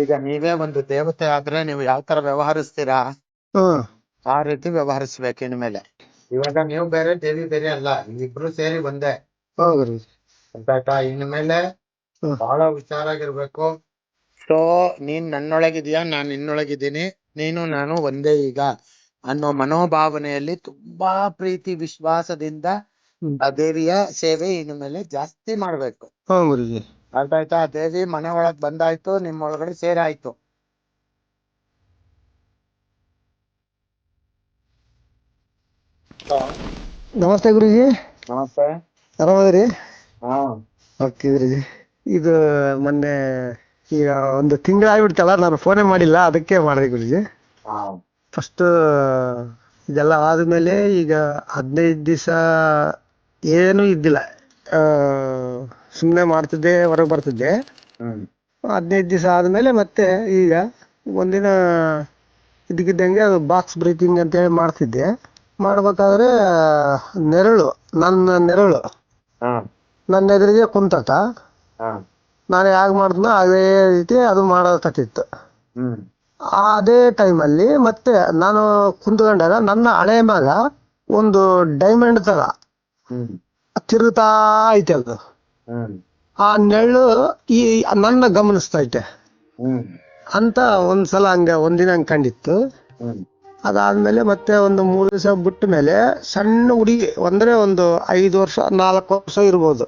ಈಗ ನೀವೇ ಒಂದು ದೇವತೆ ಆದ್ರೆ ನೀವು ಯಾವ ತರ ವ್ಯವಹರಿಸ್ತೀರಾ? ಆ ರೀತಿ ವ್ಯವಹರಿಸ್ಬೇಕು ಇನ್ಮೇಲೆ. ಇವಾಗ ನೀವು ಬೇರೆ ದೇವಿ ಬೇರೆ ಅಲ್ಲ ಇಬ್ರು ಸೇರಿ ಒಂದೇ ಗೊತ್ತಾಯ್ತಾ ಇನ್ಮೇಲೆ. ಬಹಳ ಹುಷಾರಾಗಿರ್ಬೇಕು. ಸೊ ನೀನ್ ನನ್ನೊಳಗಿದ್ಯಾ? ನಾನ್ ನಿನ್ನೊಳಗಿದ್ದೀನಿ. ನೀನು ನಾನು ಒಂದೇ ಈಗ. ಅನ್ನೋ ಮನೋಭಾವನೆಯಲ್ಲಿ ತುಂಬಾ ಪ್ರೀತಿ ವಿಶ್ವಾಸದಿಂದ. ಆ ದೇವಿಯ ಸೇವೆ ಇನ್ಮೇಲೆ ಜಾಸ್ತಿ ಮಾಡ್ಬೇಕು. ಅರ್ಥ ಆಯ್ತಾ ದೇವಿ ಮನೆ ಒಳಗ್ ಬಂದಾಯ್ತು ನಿಮ್ ಒಳಗಡೆ ಸೇರಾಯ್ತು. ನಮಸ್ತೆ ಗುರುಜಿ. ನಮಸ್ತೆ. ಆರಾಮದ್ರಿ? ಹಾ. ಓಕೆ ಗುರುಜಿ. ಇದು ಮೊನ್ನೆ ಈಗ ಒಂದು ತಿಂಗಳಾಗ್ಬಿಡ್ತಲ್ಲ ನಾನು ಫೋನೇ ಮಾಡಿಲ್ಲ ಅದಕ್ಕೆ ಮಾಡಿದೆ ಗುರುಜಿ. ಫಸ್ಟ್ ಇದೆಲ್ಲ ಆದ್ಮೇಲೆ ಈಗ ಹದಿನೈದು ದಿವಸ ಏನು ಇದ್ದಿಲ್ಲ. ಸುಮ್ಮನೆ ಮಾಡ್ತಿದ್ದೆ ಹೊರಗೆ ಬರ್ತಿದ್ದೆ. ಹದಿನೈದು ದಿವಸ ಆದ್ಮೇಲೆ ಮತ್ತೆ ಈಗ ಒಂದಿನ ಇದಕ್ಕಿದ್ದಂಗೆ ಅದು ಬಾಕ್ಸ್ ಬ್ರೀತಿಂಗ್ ಅಂತೇಳಿ ಮಾಡ್ತಿದ್ದೆ. ಮಾಡ್ಬೇಕಾದ್ರೆ ನೆರಳು ನನ್ನ ನೆರಳು. ನನ್ನ ಎದುರಿಗೆ ಕುಂತತ. ನಾನು ಹೇಗೆ ಮಾಡಿದ್ನೋ ಅದೇ ರೀತಿ ಅದು ಮಾಡಕತ್ತಿತ್ತು. ಅದೇ ಟೈಮಲ್ಲಿ ಮತ್ತೆ ನಾನು ಕುಂತ್ಕೊಂಡಾಗ ನನ್ನ ಹಳೆ ಮಗ ಒಂದು ಡೈಮಂಡ್ ತರ ತಿರುಗುತ್ತಾ ತಿರುಗ್ತಾ ಐತೆ ಅದು. ಆ ನೆರಳು ಈ ನನ್ನ ಗಮನಿಸ್ತಾ ಐತೆ ಅಂತ ಒಂದ್ಸಲ ಹಂಗ ಒಂದಿನ ಹಂಗ್ ಕಂಡಿತ್ತು. ಅದಾದ್ಮೇಲೆ ಮತ್ತೆ ಒಂದು ಮೂರು ದಿವಸ ಬಿಟ್ಟ ಮೇಲೆ ಸಣ್ಣ ಹುಡುಗಿ ಅಂದ್ರೆ ಒಂದು ಐದು ವರ್ಷ ನಾಲ್ಕು ವರ್ಷ ಇರ್ಬೋದು.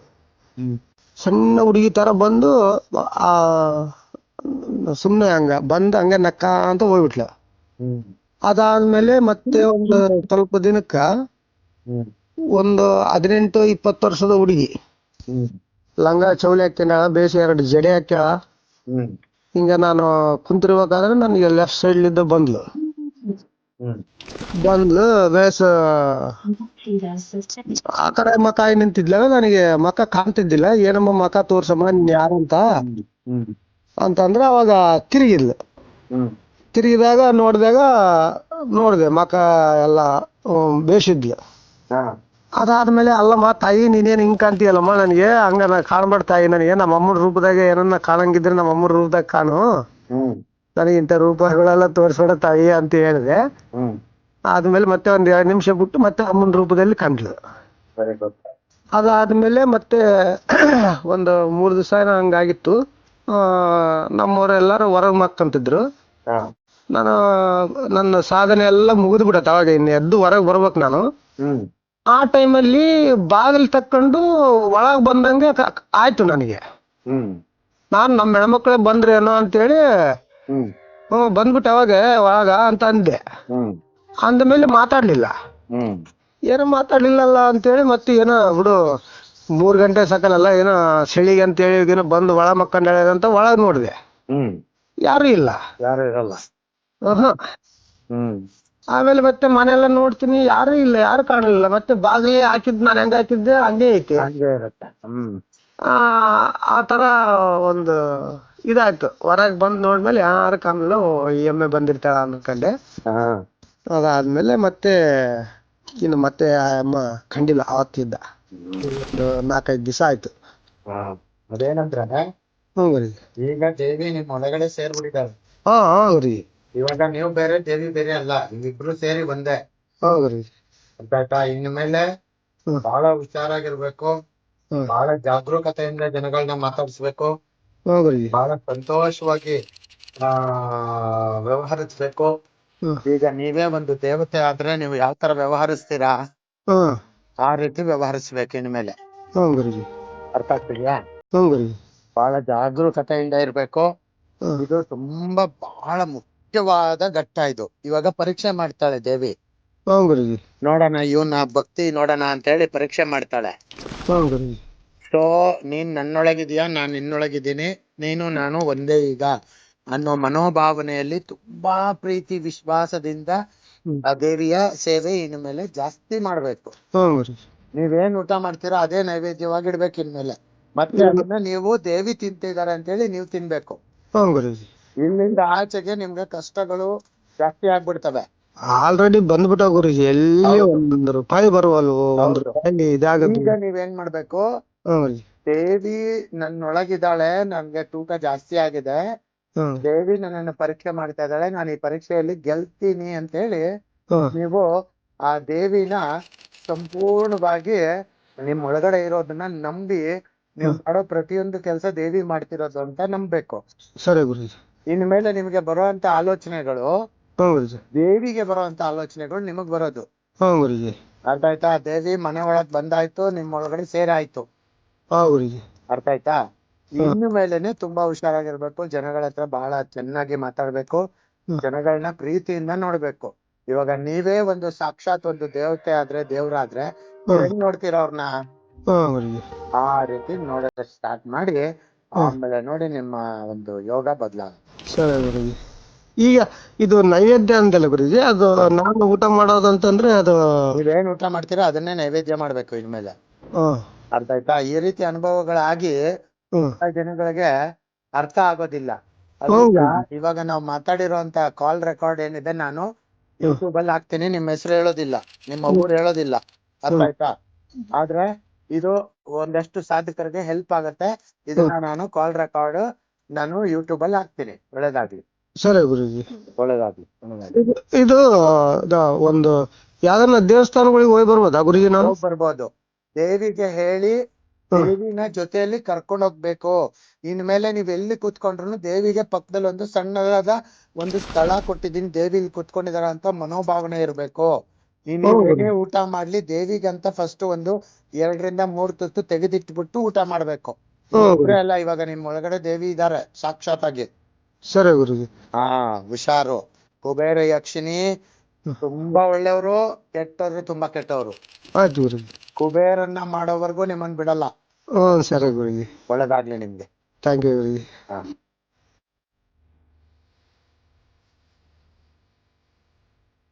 ಸಣ್ಣ ಹುಡುಗಿ ತರ ಬಂದು ಆ ಸುಮ್ನೆ ಹಂಗ ಬಂದು ಹಂಗೆ ನಕ್ಕ ಅಂತ ಹೋಗ್ಬಿಟ್ಲ. ಅದಾದ್ಮೇಲೆ ಮತ್ತೆ ಒಂದು ಸ್ವಲ್ಪ ದಿನಕ್ಕ ಒಂದು ಹದಿನೆಂಟು ಇಪ್ಪತ್ತು ವರ್ಷದ ಹುಡುಗಿ. ಲಂಗ ಚೌಲಿ ಹಾಕ್ತೇನೆ ಬೇಸಿ ಎರಡು ಜಡೆ ಹಾಕ್ಯಾಳ ಹಿಂಗ ನಾನು ಕುಂತಿರ್ಬೇಕಾದ್ರೆ ನನಗೆ ಲೆಫ್ಟ್ ಸೈಡ್ ಸೈಡ್ಲಿದ್ದ ಬಂದ್ಲು. ಬಂದ್ಲು ಬೇಸ ಆ ಕಡೆ ಮಕ ನಿಂತಿದ್ಲ ನನಗೆ ಮಕ ಕಾಣ್ತಿದ್ದಿಲ್ಲ ಏನಮ್ಮ ಮಕ ತೋರ್ಸಮ್ಮ ನೀನ್ ಯಾರಂತ ಅಂತಂದ್ರೆ ಅವಾಗ ತಿರುಗಿದ್ಲು. ತಿರುಗಿದಾಗ ನೋಡಿದಾಗ ನೋಡಿದೆ ಮಕ ಎಲ್ಲ ಬೇಸಿದ್ಲು. ಅದಾದ್ಮೇಲೆ ಅಲ್ಲಮ್ಮ ತಾಯಿ ನೀನೇನು ಹಿಂಗ್ ಕಾಣ್ತೀಯಲ್ಲಮ್ಮ ನನಗೆ? ಹಂಗ ನಾ ಕಾಣ್ಬೇಡ ತಾಯಿ ನನಗೆ. ನಮ್ಮ ಅಮ್ಮನ ರೂಪದಾಗ ಏನನ್ನ ಕಾಣಂಗಿದ್ರೆ ನಮ್ಮ ಅಮ್ಮನ ರೂಪದಾಗ ಕಾಣು. ನನಗೆ ಇಂಥ ರೂಪಗಳೆಲ್ಲ ತೋರಿಸ್ಬೇಡ ತಾಯಿ ಅಂತ ಹೇಳಿದೆ. ಆದ್ಮೇಲೆ ಮತ್ತೆ ಒಂದ್ ಎರಡು ನಿಮಿಷ ಬಿಟ್ಟು ಮತ್ತೆ ಅಮ್ಮನ ರೂಪದಲ್ಲಿ ಕಾಣ್ಲು ಅದಾದ್ಮೇಲೆ ಮತ್ತೆ ಒಂದು ಮೂರು ದಿವಸ ಏನೋ ಹಂಗಾಗಿತ್ತು. ನಮ್ಮವರೆಲ್ಲರೂ ಹೊರಗೆ ಮಕ್ಕಂತಿದ್ರು. ನಾನು ನನ್ನ ಸಾಧನೆ ಎಲ್ಲ ಮುಗಿದ್ಬಿಡತ್ತೆ ಅವಾಗ ಇನ್ನು ಎದ್ದು ಹೊರಗೆ ಬರ್ಬೇಕು ನಾನು. ಆ ಟೈಮಲ್ಲಿ ಬಾಗಿಲು ತಕ್ಕೊಂಡು ಒಳಗೆ ಬಂದಂಗೆ ಕ- ಆಯ್ತು ನನಗೆ. ಹ್ಮ್. ನಾನು ನಮ್ಮ ಹೆಣ್ಮಕ್ಳೇ ಬಂದ್ರೇನೋ ಅಂತೇಳಿ ಹ್ಮ್. ಹ್ಞೂ ಬಂದ್ಬಿಟ್ಟು ಅವಾಗ ಒಳಗ ಅಂತ ಅಂದೆ. ಹ್ಮ್. ಅಂದಮೇಲೆ ಮಾತಾಡ್ಲಿಲ್ಲ. ಹ್ಮ್. ಏನೋ ಮಾತಾಡ್ಲಿಲ್ಲಲ್ಲ ಅಂತೇಳಿ ಮತ್ತೆ ಏನೋ ಬಿಡು ಮೂರ್ ಗಂಟೆ ಸಕಲಲ್ಲ ಏನೋ ಚಳಿಗೆ ಅಂತೇಳಿ ಏನೋ ಬಂದು ಒಳ ಮಕ್ಕಂಡ್ ಅಂತ ಒಳಗ್ ನೋಡಿದೆ. ಹ್ಮ್. ಯಾರು ಇಲ್ಲ. ಯಾರು ಇರಲ್ಲ. ಆಹಾ. ಹ್ಮ್. ಆಮೇಲೆ ಮತ್ತೆ ಮನೆಯೆಲ್ಲ ನೋಡ್ತೀನಿ ಯಾರು ಇಲ್ಲ ಯಾರು ಕಾಣಲಿಲ್ಲ. ಮತ್ತೆ ಬಾಗಿಲೇ ಹಾಕಿದ್ ನಾನು ಹೆಂಗ್ ಹಾಕಿದ್ದೆ ಹಂಗೆ ಐತಿ. ಹಂಗೆ ಇರುತ್ತೆ. ಹ್ಮ್. ಆ ಆ ತರ ಒಂದು ಇದಾಯ್ತು. ಹೊರಗ್ ಬಂದ್ ನೋಡ್ಮೇಲೆ ಯಾರು ಕಾಣಲ್ಲ ಈ ಎಮ್ಮೆ ಬಂದಿರ್ತಾಳ ಅನ್ಕೊಂಡೆ. ಹಾ. ಅದಾದ್ಮೇಲೆ ಮತ್ತೆ ಇನ್ನು ಮತ್ತೆ ಆ ಅಮ್ಮ ಕಂಡಿಲ್ಲ ಅವತ್ತಿದ್ದ ಒಂದು ನಾಲ್ಕೈದು ದಿವಸ ಆಯ್ತು. ಹಾ. ಅದೇನಂದ್ರೆ ಹ್ಞೂ ಗುರುಜಿ ಈಗ ದೇವಿ ನಿಮ್ ಒಳಗಡೆ ಸೇರ್ಬಿಟ್ಟಿದ್ದಾರೆ. ಹಾ ಹಾ ಇವಾಗ ನೀವು ಬೇರೆ ದೇವಿ ಬೇರೆ ಅಲ್ಲ ನೀವಿಬ್ರು ಸೇರಿ ಒಂದೇ ಹಾ ಅರ್ಥ ಇನ್ ಇನ್ಮೇಲೆ ಬಾಳ ಬಹಳ ಹುಷಾರಾಗಿರ್ಬೇಕು. ಬಾಳ ಬಹಳ ಜಾಗರೂಕತೆಯಿಂದ ಜನಗಳನ್ನ ಮಾತಾಡಿಸ್ಬೇಕು. ಬಾಳ ಬಹಳ ಸಂತೋಷವಾಗಿ ಆ ವ್ಯವಹರಿಸ್ಬೇಕು. ಈಗ ನೀವೇ ಒಂದು ದೇವತೆ ಆದ್ರೆ ನೀವು ಯಾವ ತರ ವ್ಯವಹರಿಸ್ತೀರಾ? ಆ ರೀತಿ ವ್ಯವಹರಿಸ್ಬೇಕು ಇನ್ಮೇಲೆ. ಅರ್ಥ ಆಗ್ತಿದ್ಯಾ? ಬಹಳ ಜಾಗರೂಕತೆಯಿಂದ ಇರ್ಬೇಕು. ಇದು ತುಂಬಾ ಬಹಳ ಮುಖ್ಯವಾದ ಘಟ್ಟ ಇದು. ಇವಾಗ ಪರೀಕ್ಷೆ ಮಾಡ್ತಾಳೆ ದೇವಿ. ಗುರುಜಿ. ನೋಡೋಣ ಇವನ ಭಕ್ತಿ ನೋಡೋಣ ಅಂತ ಹೇಳಿ ಪರೀಕ್ಷೆ ಮಾಡ್ತಾಳೆ. ಗುರುಜಿ. ಸೊ ನೀನ್ ನನ್ನೊಳಗಿದೀಯ? ನಾನ್ ನಿನ್ನೊಳಗಿದ್ದೀನಿ. ನೀನು ನಾನು ಒಂದೇ ಈಗ. ಅನ್ನೋ ಮನೋಭಾವನೆಯಲ್ಲಿ ತುಂಬಾ ಪ್ರೀತಿ ವಿಶ್ವಾಸದಿಂದ ಹ್ಮ್. ಆ ದೇವಿಯ ಸೇವೆ ಇನ್ಮೇಲೆ ಜಾಸ್ತಿ ಮಾಡ್ಬೇಕು. ಗುರುಜಿ. ನೀವೇನ್ ಊಟ ಮಾಡ್ತೀರಾ? ಅದೇ ನೈವೇದ್ಯವಾಗಿ ಇಡ್ಬೇಕು ಇನ್ಮೇಲೆ ಮತ್ತೆ ಅದನ್ನ ನೀವು ದೇವಿ ತಿಂತಿದ್ದಾರೆ ಅಂತೇಳಿ ನೀವು ತಿನ್ಬೇಕು. ಗುರುಜಿ. ಇಲ್ಲಿಂದ ಆಚೆಗೆ ನಿಮ್ಗೆ ಕಷ್ಟಗಳು ಜಾಸ್ತಿ ಆಗ್ಬಿಡ್ತವೆ. ಆಲ್ರೆಡಿ ಬಂದ್ಬಿಟ್ಟ ಗುರುಜಿ ಎಲ್ಲಿ. ಒಂದೊಂದು ರೂಪಾಯಿ ಬರುವಲ್ವೋ ಒಂದ್ ಇದಾಗತ್ತೆ ಈಗ ನೀವೇನ್ ಮಾಡ್ಬೇಕು? ದೇವಿ ದೇವಿ ನನ್ನೊಳಗಿದ್ದಾಳೆ ನನ್ಗೆ ತೂಕ ಜಾಸ್ತಿ ಆಗಿದೆ. ಹ್ಮ್ ದೇವಿ ನನ್ನನ್ನು ಪರೀಕ್ಷೆ ಮಾಡ್ತಾ ಇದ್ದಾಳೆ ನಾನು ಈ ಪರೀಕ್ಷೆಯಲ್ಲಿ ಗೆಲ್ತೀನಿ ಅಂತ ಹೇಳಿ ಹ್ಮ್ ನೀವು ಆ ದೇವಿನ ಸಂಪೂರ್ಣವಾಗಿ ನಿಮ್ ಒಳಗಡೆ ಇರೋದನ್ನ ನಂಬಿ ನೀವು ಮಾಡೋ ಪ್ರತಿಯೊಂದು ಕೆಲಸ ದೇವಿ ಮಾಡ್ತಿರೋದು ಅಂತ ನಂಬಬೇಕು. ಸರಿ ಗುರುಜಿ. ಇನ್ಮೇಲೆ ನಿಮಗೆ ಬರುವಂತ ಆಲೋಚನೆಗಳು ದೇವಿಗೆ ಬರುವಂತ ಆಲೋಚನೆಗಳು ನಿಮಗ್ ಬರೋದು. ಗುರುಜಿ ಅರ್ಥ ಆಯ್ತಾ? ದೇವಿ ಮನೆ ಒಳಗ್ ಬಂದಾಯ್ತು ನಿಮ್ ಒಳಗಡೆ ಸೇರಾಯ್ತು. ಹಾಂ ಗುರುಜಿ ಅರ್ಥ ಆಯ್ತಾ? ಇನ್ನು ಮೇಲೆನೆ ತುಂಬಾ ಹುಷಾರಾಗಿರ್ಬೇಕು ಜನಗಳ ಹತ್ರ ಬಹಳ ಚೆನ್ನಾಗಿ ಮಾತಾಡ್ಬೇಕು. ಜನಗಳನ್ನ ಪ್ರೀತಿಯಿಂದ ನೋಡ್ಬೇಕು. ಇವಾಗ ನೀವೇ ಒಂದು ಸಾಕ್ಷಾತ್ ಒಂದು ದೇವತೆ ಆದ್ರೆ ದೇವ್ರಾದ್ರೆ ಹೆಂಗ್ ನೋಡ್ತೀರ ಅವ್ರನ್ನ ಹಾಂ ಗುರುಜಿ ಆ ರೀತಿ ನೋಡೋಕೆ ಸ್ಟಾರ್ಟ್ ಮಾಡಿ ಆಮೇಲೆ ನೋಡಿ ನಿಮ್ಮ ಒಂದು ಯೋಗ ಬದಲಾಗ ಸರಿ ಗುರುಜಿ ಈಗ ಇದು ನೈವೇದ್ಯ ಅಂದಲ್ಲ ಗುರುಜಿ ಅದು ನಾನು ಊಟ ಮಾಡೋದಂತಂದ್ರೆ ಅದು ನೀವೇನ್ ಊಟ ಮಾಡ್ತೀರಾ ಅದನ್ನೇ ನೈವೇದ್ಯ ಮಾಡ್ಬೇಕು ಇನ್ಮೇಲೆ. ಹಾಂ. ಅರ್ಥ ಆಯ್ತಾ? ಈ ರೀತಿ ಅನುಭವಗಳಾಗಿ ಜನಗಳಿಗೆ ಅರ್ಥ ಆಗೋದಿಲ್ಲ. ಹೌದು. ಈಗ ಇವಾಗ ನಾವು ಮಾತಾಡಿರೋಂತ ಕಾಲ್ ರೆಕಾರ್ಡ್ ಏನಿದೆ ನಾನು ಯೂಟ್ಯೂಬ್ ಅಲ್ಲಿ ಹಾಕ್ತೀನಿ ನಿಮ್ಮ ಹೆಸರು ಹೇಳೋದಿಲ್ಲ ನಿಮ್ಮ ಊರು ಹೇಳೋದಿಲ್ಲ. ಅರ್ಥ ಆಯ್ತಾ? ಆದ್ರೆ ಇದು ಒಂದಷ್ಟು ಸಾಧಕರಿಗೆ ಹೆಲ್ಪ್ ಆಗತ್ತೆ. ಇದನ್ನ ನಾನು ಕಾಲ್ ರೆಕಾರ್ಡ್ ನಾನು ಯೂಟ್ಯೂಬ್ ಅಲ್ಲಿ ಹಾಕ್ತೀನಿ ಒಳ್ಳೇದಾಗ್ಲಿ. ಸರಿ ಗುರುಜಿ. ಒಳ್ಳೇದಾಗ್ಲಿ ಇದು ದ- ಒಂದು ಯಾವ್ದನ್ನ ದೇವಸ್ಥಾನಗಳಿಗೆ ಹೋಗಿ ಬರ್ಬೋದಾ ಗುರುಜಿ ನಾವು ಹೋಗ್ ಬರ್ಬೋದು. ದೇವಿಗೆ ಹೇಳಿ ಹ್ಮ್. ದೇವಿನ ಜೊತೆಯಲ್ಲಿ ಕರ್ಕೊಂಡು ಹೋಗ್ಬೇಕು. ಇನ್ಮೇಲೆ ನೀವ್ ಎಲ್ಲಿ ಕೂತ್ಕೊಂಡ್ರು ದೇವಿಗೆ ಪಕ್ಕದಲ್ಲಿ ಒಂದು ಸಣ್ಣದಾದ ಒಂದು ಸ್ಥಳ ಕೊಟ್ಟಿದ್ದೀನಿ ದೇವಿ ಇಲ್ಲಿ ಕುತ್ಕೊಂಡಿದಾರ ಅಂತ ಮನೋಭಾವನೆ ಇರ್ಬೇಕು. ನೀನ್ ಹೌದು. ಏನೇ ಊಟ ಮಾಡ್ಲಿ ದೇವಿಗಂತ ಫಸ್ಟ್ ಒಂದು ಎರಡರಿಂದ ಮೂರ್ ತುತ್ತು ತೆಗೆದಿಟ್ಬಿಟ್ಟು ಊಟ ಮಾಡ್ಬೇಕು. ಒಬ್ರೇ ಅಲ್ಲ ಇವಾಗ ನಿಮ್ ಒಳಗಡೆ ದೇವಿ ಇದಾರೆ ಸಾಕ್ಷಾತ್ ಆಗಿ ಸರಿ ಗುರುಜಿ ಹಾ ಹುಷಾರು. ಕುಬೇರ ಯಕ್ಷಿಣಿ ತುಂಬಾ ಒಳ್ಳೆಯವರು ಕೆಟ್ಟವ್ರು ತುಂಬಾ ಕೆಟ್ಟವ್ರು. ಆಯ್ತು ಗುರುಜಿ ಕುಬೇರನ್ನ ಮಾಡೋವರೆಗೂ ನಿಮ್ಮನ್ ಬಿಡಲ್ಲ. ಸರಿ ಗುರುಜಿ ಒಳ್ಳೇದಾಗ್ಲಿ ನಿಮ್ಗೆ. ಥ್ಯಾಂಕ್ ಯು ಗುರುಜಿ ಹಾ.